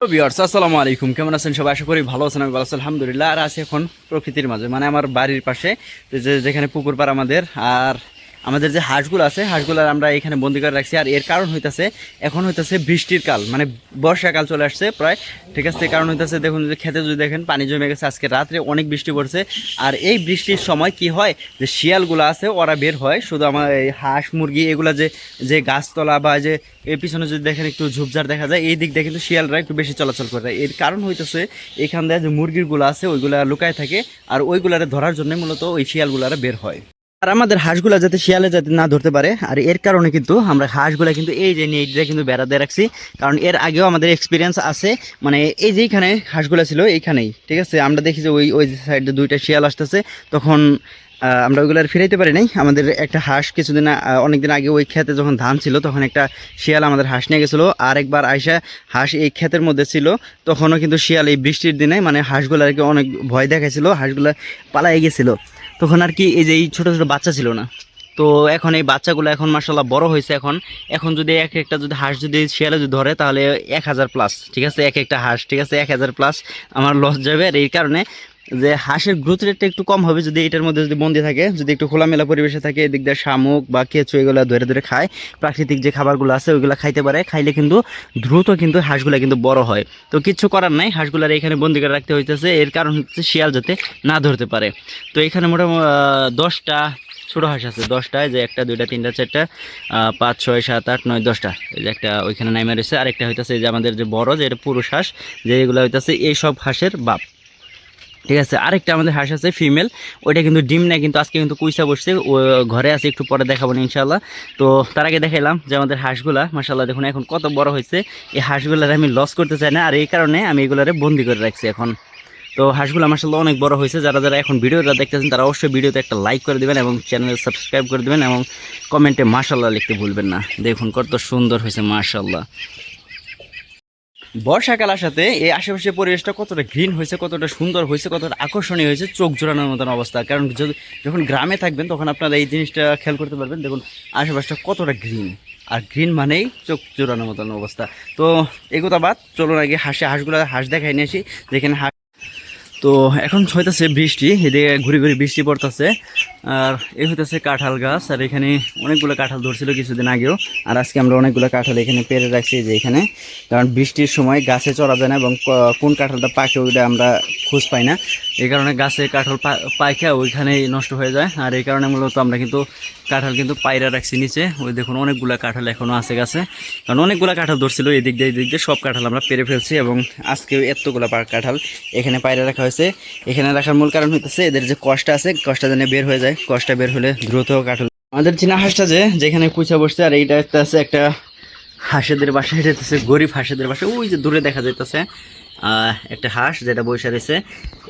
বিয়ার্স আসসালামু আলাইকুম। কেমন আছেন সবাই? আশা করি ভালো আছেন, আমি ভালো আছি, আলহামদুলিল্লাহ। আর আছি এখন প্রকৃতির মাঝে মানে আমার বাড়ির পাশে যে যেখানে পুকুর পাড় আমাদের, আর আমাদের যে হাঁসগুলো আছে হাঁসগুলো আমরা এখানে বন্দি করে রাখছি। আর এর কারণ হইতাছে, এখন হইতাছে বৃষ্টির কাল মানে বর্ষাকাল চলে আসছে প্রায়। ঠিক আছে কারণ হইতাছে, দেখুন যে খেতে যদি দেখেন, পানি জমে গেছে আজকে রাত্রে, অনেক বৃষ্টি পড়ছে। আর এই বৃষ্টির সময় কি হয়, যে শিয়ালগুলো আছে, ওরা বের হয়। শুধু আমার এই হাঁস, মুরগি, এগুলা যে যে গাছতলা বা যে এর পিছনে যদি দেখেন একটু ঝুপঝাড় দেখা যায়, এই দিক দিয়ে কিন্তু শিয়ালরা একটু বেশি চলাচল করে। এর কারণ হইতেছে, এখান দিয়ে যে মুরগিগুলো আছে, ওইগুলা লুকায় থাকে, আর ওইগুলারে ধরার জন্য মূলত ওই শিয়ালগুলারা বের হয়। আর আমাদের হাঁসগুলা যাতে শিয়ালে যাতে না ধরতে পারে, আর এর কারণে কিন্তু আমরা হাঁসগুলা কিন্তু এই যে নেট দিয়ে কিন্তু বেড়া দিয়ে রাখছি, কারণ এর আগেও আমাদের এক্সপিরিয়েন্স আছে মানে এই যে এইখানে হাঁসগুলা ছিল এইখানেই, ঠিক আছে? আমরা দেখি যে ওই ওই সাইডে দুইটা শিয়াল আসতেছে, তখন আমরা ওইগুলো আর ফিরাইতে পারি নাই। আমাদের একটা হাঁস কিছুদিন অনেকদিন আগে ওই ক্ষেতে যখন ধান ছিল, তখন একটা শিয়াল আমাদের হাঁস নিয়ে গেছিল। আর একবার আয়সা হাঁস এই ক্ষেতের মধ্যে ছিল, তখনও কিন্তু শিয়াল এই বৃষ্টির দিনে মানে হাঁসগুলো আর কি অনেক ভয় দেখাইছিল, হাঁসগুলা পালাই গেছিল। তখন আর কি এই যে এই ছোটো ছোটো বাচ্চা ছিল না। তো এখন এই বাচ্চাগুলো এখন মার্শাল্লাহ বড় হয়েছে এখন। এখন যদি এক একটা যদি হাঁস যদি শিয়ালে যদি ধরে, তাহলে এক হাজার প্লাস ঠিক আছে? এক একটা হাঁস, ঠিক আছে? এক হাজার প্লাস আমার লস যাবে। আর এই কারণে যে হাঁসের গ্রোথ রেটটা একটু কম হবে যদি এটার মধ্যে যদি বন্দি থাকে, যদি একটু খোলামেলা পরিবেশে থাকে, এদিক দিয়ে শামুক বা কেঁচু এগুলো ধরে ধরে খায়, প্রাকৃতিক যে খাবারগুলো আছে ওইগুলো খাইতে পারে, খাইলে কিন্তু দ্রুত কিন্তু হাঁসগুলো কিন্তু বড় হয়। তো কিচ্ছু করার নাই, হাঁসগুলার এখানে বন্দি করে রাখতে হইতেছে, এর কারণ হচ্ছে শিয়াল যাতে না ধরতে পারে। তো এখানে মোটামুটি দশটা ছোটো হাঁস আছে দশটায় যে একটা, দুইটা, তিনটা, চারটা পাঁচ, ছয়, সাত, আট, নয়, দশটা, এই যে একটা ওইখানে নাইমে রয়েছে। আরেকটা হইতেছে যে আমাদের যে বড় যে এটা পুরুষ হাঁস, যে এগুলো হইতাছে এই সব হাঁসের বাপ। ঠিক আছে? আরেকটা আমাদের হাঁস আছে ফিমেল ওইটা কিন্তু ডিম নেয়, কিন্তু আজকে কিন্তু কুইসা বসছে। ও, ঘরে আছে, একটু পরে দেখাবো না ইনশাল্লাহ তো তার আগে দেখাইলাম যে আমাদের হাঁসগুলা মাসাল্লাহ দেখুন এখন কত বড় হয়েছে। এই হাঁসগুলার আমি লস করতে চাই না, আর এই কারণে আমি এগুলারে বন্দি করে রাখছি এখন। তো হাঁসগুলো মাসাল্লাহ অনেক বড় হয়েছে। যারা যারা এখন ভিডিওটা দেখতেছেন, তারা অবশ্যই ভিডিওতে একটা লাইক করে দেবেন এবং চ্যানেল সাবস্ক্রাইব করে দেবেন এবং কমেন্টে মাশাল্লাহ লিখতে ভুলবেন না। দেখুন কত সুন্দর হয়েছে মাশাল্লাহ বর্ষাকাল আসাতে এই আশেপাশের পরিবেশটা কতটা গ্রিন হয়েছে, কতটা সুন্দর হয়েছে, কতটা আকর্ষণীয় হয়েছে, চোখ জোড়ানোর মতন অবস্থা। কারণ যখন গ্রামে থাকবেন, তখন আপনারা এই জিনিসটা খেয়াল করতে পারবেন। দেখুন, আশেপাশটা কতটা গ্রিন আর গ্রিন মানেই চোখ জোড়ানোর মতন অবস্থা। তো এগোতা বাদ, চলুন আগে হাসে, হাঁসগুলো, হাঁস দেখাই নিয়ে আসি। যেখানে হাঁস তো এখন হইতেছে বৃষ্টি, এদিকে ঘুরি ঘুরি বৃষ্টি পড়তেছে। আর এই হইতেছে কাঁঠাল গাছ, আর এখানে অনেকগুলো কাঁঠাল ধরছিল কিছুদিন আগেও। আর আজকে আমরা অনেকগুলো কাঁঠাল এখানে পেরে রাখছি যে এখানে। কারণ বৃষ্টির সময় গাছে চড়া যায় না এবং কোন কাঁঠালটা পাকে ওইটা আমরা খোঁজ পাই না। এই কারণে গাছে কাঁঠাল পা- পাইকা ওইখানেই নষ্ট হয়ে যায়। আর এই কারণে মূলত আমরা কিন্তু কাঁঠাল কিন্তু পায়রা রাখছি নিচে। ওই দেখুন অনেকগুলো কাঁঠাল এখনও আছে গাছে। কারণ অনেকগুলো কাঁঠাল ধরছিল, এদিক দিয়ে এদিক দিয়ে সব কাঁঠাল আমরা পেরে ফেলছি এবং আজকে এতগুলো কাঁঠাল এখানে পায়রা রাখা হয়েছে। এখানে রাখার মূল কারণ হইতেছে এদের যে কষ্ট আছে, কষ্টটা যেন বের হয়ে যায়, কষ্টটা বের হলে দ্রুত কাঁঠাল আমাদের চীনা হাঁসটা যে, যেখানে কুচা বসছে, আর এইটা আছে একটা হাঁসেদের বাসা, এটা হচ্ছে গরিব হাঁসেদের বাসা। ওই যে দূরে দেখা যাইতেছে একটা হাঁস যেটা বসে রয়েছে।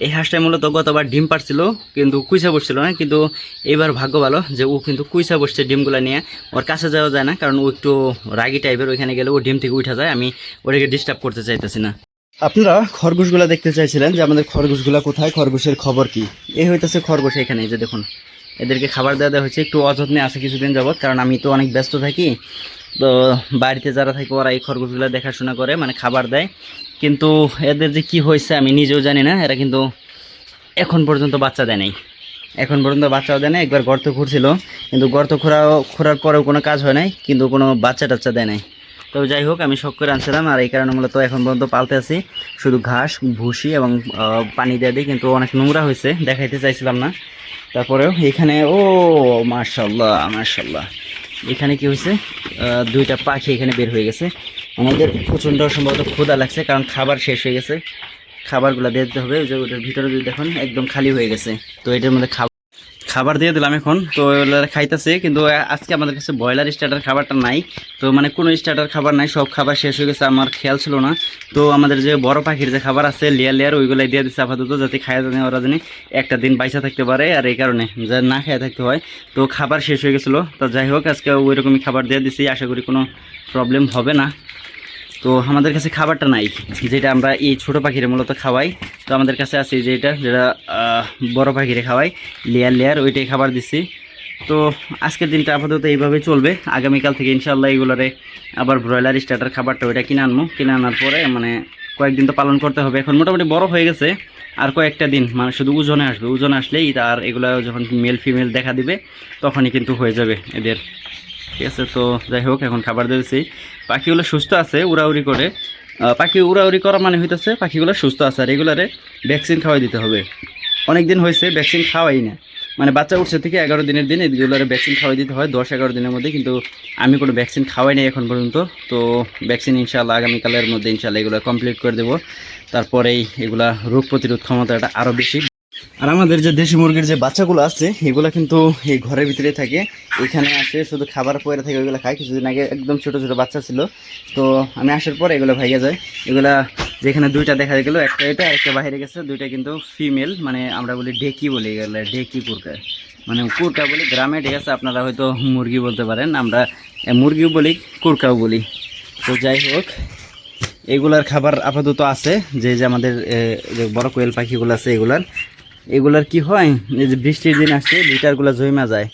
এই হাঁসটা মূলত গতবার ডিম পারছিল কিন্তু কুইসা বসছিল না, কিন্তু এবার ভাগ্য ভালো যে ও কিন্তু কুইসা বসছে ডিমগুলো নিয়ে। ওর কাছে যাওয়া যায় না, কারণ ও একটু রাগি টাইপের ওইখানে গেলে ও ডিম থেকে উঠা যায়, আমি ওটাকে ডিস্টার্ব করতে চাইতেছি না। আপনারা খরগোশগুলো দেখতে চাইছিলেন যে আমাদের খরগোশগুলো কোথায়, খরগোশের খবর কি? এই হইতেছে খরগোশ এখানে যে দেখুন। এদেরকে খাবার দেওয়া দেওয়া হচ্ছে একটু অযত্নে আছে কিছুদিন যাবৎ, কারণ আমি তো অনেক ব্যস্ত থাকি। তো বাড়িতে যারা থাকে, ওরা এই খরগোশগুলো দেখাশোনা করে মানে খাবার দেয়। কিন্তু এদের যে কি হয়েছে, আমি নিজেও জানি না, এরা কিন্তু এখন পর্যন্ত বাচ্চা দেয় নাই। এখন পর্যন্ত বাচ্চাও দেয় না একবার গর্ত খুঁড়ছিল। কিন্তু গর্ত খোঁড়া খোঁড়ার পরেও কোনো কাজ হয় নাই, কিন্তু কোনো বাচ্চা টাচ্চা দেয় নাই। তো যাই হোক, আমি শখ করে আনছিলাম আর এই কারণে মূলত এখন পর্যন্ত পালতে আছি। শুধু ঘাস, ভুসি এবং পানি দিয়ে দিই, কিন্তু অনেক নোংরা হয়েছে, দেখাইতে চাইছিলাম না। তারপরেও এখানে, ও মার্শাল্লাহ মার্শাল্লাহ এখানে কি হয়েছে? দুইটা পাখি এখানে বের হয়ে গেছে। আমাদের প্রচণ্ড সম্ভবত ক্ষুধা লাগছে, কারণ খাবার শেষ হয়ে গেছে। খাবারগুলো দিয়ে দিতে হবে, ওই যে ওটার ভিতরে যদি দেখুন, একদম খালি হয়ে গেছে। তো এটার মধ্যে খাবার খাবার দিয়ে দিলাম এখন। তো খাইতেছে, কিন্তু আজকে আমাদের কাছে ব্রয়লার স্টার্টার খাবারটা নাই। তো মানে কোনো স্টার্টার খাবার নাই, সব খাবার শেষ হয়ে গেছে, আমার খেয়াল ছিল না। তো আমাদের যে বড় পাখির যে খাবার আছে, লেয়ার লেয়ার, ওইগুলাই দিয়ে দিচ্ছে আপাতত, যাতে খায় জানে, ওরা জানি একটা দিন বাইসা থাকতে পারে, আর এই কারণে যা না খেয়ে থাকতে হয়। তো খাবার শেষ হয়ে গেছিল। তো যাই হোক, আজকে ওই রকমই খাবার দিয়ে দিছি, আশা করি কোনো প্রবলেম হবে না। তো আমাদের কাছে খাবারটা নাই, যেটা আমরা এই ছোটো পাখিরে মূলত খাওয়াই। তো আমাদের কাছে আছে যেটা যেটা বড় পাখিরে খাওয়াই। লেয়ার লেয়ার, ওইটাই খাবার দিচ্ছি তো আজকের দিনটা আপাতত এইভাবে চলবে। আগামীকাল থেকে ইনশাল্লাহ এগুলোরে আবার ব্রয়লার স্টার্টার খাবারটা ওইটা কিনে আনব কিনে আনার পরে মানে কয়েকদিন তো পালন করতে হবে। এখন মোটামুটি বড় হয়ে গেছে। আর কয়েকটা দিন মানে শুধু ওজনে আসবে। ওজনে আসলেই তার এগুলো যখন মেল ফিমেল দেখা দিবে, তখনই কিন্তু হয়ে যাবে এদের ঠিক আছে, তো যাই হোক, এখন খাবার দিয়েছি পাখিগুলো সুস্থ আছে, উড়াউড়ি করে। পাখি উড়াউড়ি করা মানে হইতেছে, পাখিগুলো সুস্থ আছে, আর এগুলারে ভ্যাকসিন খাওয়াই দিতে হবে। অনেক দিন হয়েছে ভ্যাকসিন খাওয়াই না। মানে বাচ্চা উঠছে থেকে এগারো দিনের দিন, এগুলোরে ভ্যাকসিন খাওয়াই দিতে হয়, দশ এগারো দিনের মধ্যে, কিন্তু আমি কোনো ভ্যাকসিন খাওয়াই নাই এখন পর্যন্ত। তো ভ্যাকসিন ইনশাল্লাহ আগামীকালের মধ্যে ইনশাল্লাহ এগুলো কমপ্লিট করে দেবো। তারপরেই এগুলা রোগ প্রতিরোধ ক্ষমতাটা আরও বেশি আর আমাদের যে দেশি মুরগির যে বাচ্চাগুলো আছে, এগুলো কিন্তু এই ঘরের ভিতরে থাকে। এখানে আসে শুধু খাবার পরে থাকে, ওইগুলো খায়। কিছুদিন আগে একদম ছোট ছোট বাচ্চা ছিল। তো আমি আসার পর এগুলো ভাইয়া যায়। এগুলা যেখানে দুইটা দেখা গেলো, একটা এটা একটা বাইরে গেছে। দুইটা কিন্তু ফিমেল মানে আমরা বলি ডেকি বলি এগুলো ডেকি কুরকা। মানে কুরকা বলি, গ্রামে ঠিক আছে, আপনারা হয়তো মুরগি বলতে পারেন। আমরা মুরগিও বলি, কুরকাও বলি। তো যাই হোক, এগুলার খাবার আপাতত আছে। যে যে আমাদের যে বড় কোয়েল পাখিগুলো আছে এগুলার। এগুলার কি হয়? এই যে বৃষ্টির দিন আসছে লিটারগুলো জমা যায়।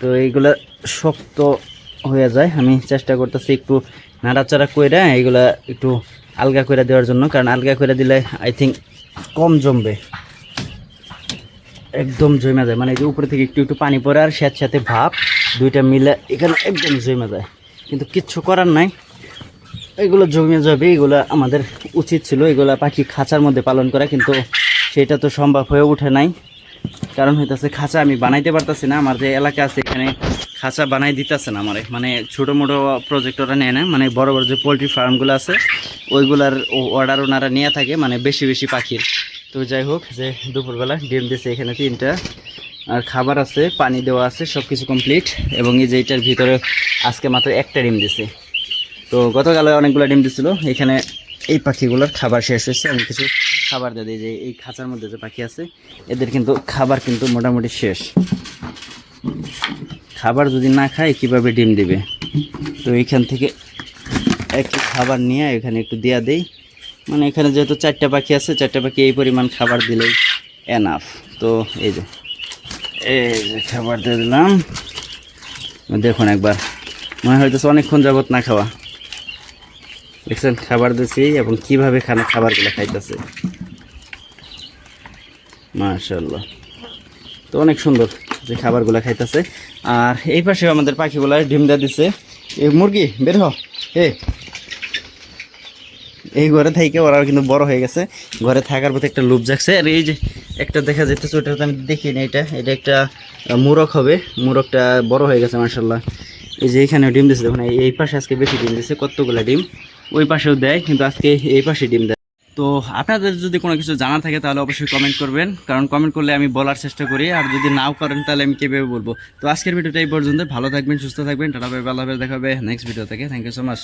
তো এইগুলা শক্ত হয়ে যায়। আমি চেষ্টা করতেছি একটু নাড়াচাড়া কইরা এগুলা একটু আলগা করে দেওয়ার জন্য। কারণ আলগা করে দিলে আই থিঙ্ক কম জমবে। একদম জমে যায়। মানে এই যে উপরে থেকে একটু একটু পানি পড়ে আর স্যাঁত সাথে ভাব দুইটা মিলে এখানে একদম জমে যায়। কিন্তু কিচ্ছু করার নাই। এগুলো জমে যাবে, এগুলো আমাদের উচিত ছিল। এগুলা পাখি খাঁচার মধ্যে পালন করা, কিন্তু সেটা তো সম্ভব হয়ে ওঠে নাই। কারণ হইতেছে খাঁচা আমি বানাইতে পারতাছি না, আমার যে এলাকা আছে এখানে খাঁচা বানাই দিতেছে না আমার। মানে ছোটো মোটো প্রজেক্ট ওরা নেয় না মানে বড় বড় যে পোলট্রি ফার্মগুলো আছে, ওইগুলার অর্ডার ওনারা নিয়ে থাকে মানে বেশি বেশি পাখির। তো যাই হোক, যে দুপুরবেলা ডিম দিয়েছে এখানে তিনটা, আর খাবার আছে, পানি দেওয়া আছে সব কিছু কমপ্লিট এবং এই যে এটার ভিতরে আজকে মাত্র একটা ডিম দিছে তো গতকালে অনেকগুলো ডিম দিছিল এখানে এই পাখিগুলোর খাবার শেষ হয়েছে, আমি কিছু খাবার দেয় যে এই খাঁচার মধ্যে যে পাখি আছে, এদের কিন্তু খাবার কিন্তু মোটামুটি শেষ। খাবার যদি না খায়, কীভাবে ডিম দিবে? তো এইখান থেকে একটু খাবার নিয়ে এখানে একটু দেয়া দেই। মানে এখানে যেহেতু চারটা পাখি আছে, চারটা পাখি এই পরিমাণ খাবার দিলেই এনাফ তো এই যে এই যে খাবার দিয়ে দিলাম। দেখুন একবার, মনে হইতেছে অনেকক্ষণ যাবত না খাওয়া। দেখছেন, খাবার দিছি এবং কীভাবে খানা খাবারগুলো খাইতেছে। মাশাল্লাহ তো অনেক সুন্দর যে খাবারগুলো খাইতেছে। আর এই পাশে আমাদের পাখিগুলো ডিম দেওয়া দিছে। এই মুরগি, বের হ। এ। এই ঘরে থেকে ওরা কিন্তু বড় হয়ে গেছে। ঘরে থাকার প্রতি একটা লোভ জাগছে। আর এই যে একটা দেখা যেতেছে ওটা আমি দেখি না এটা। এটা একটা মুরগ হবে। মুরগটা বড় হয়ে গেছে মার্শাল্লাহ এই যে এখানে ডিম দিচ্ছে দেখুন, এই- এই পাশে আজকে বেশি ডিম দিচ্ছে কতগুলো ডিম। ওই পাশেও দেয়, কিন্তু আজকে এই পাশে ডিম দেয়। তো আপনাদের যদি কোনো কিছু জানা থাকে তাহলে অবশ্যই কমেন্ট করবেন। কারণ কমেন্ট করলে আমি বলার চেষ্টা করি, আর যদি নাও করেন তাহলে আমি কীভাবে বলব? তো আজকের ভিডিওটা এই পর্যন্ত ভালো থাকবেন, সুস্থ থাকবেন। টাটা ভাই ভালো দেখা হবে নেক্সট ভিডিও থেকে থ্যাংক ইউ সো মাচ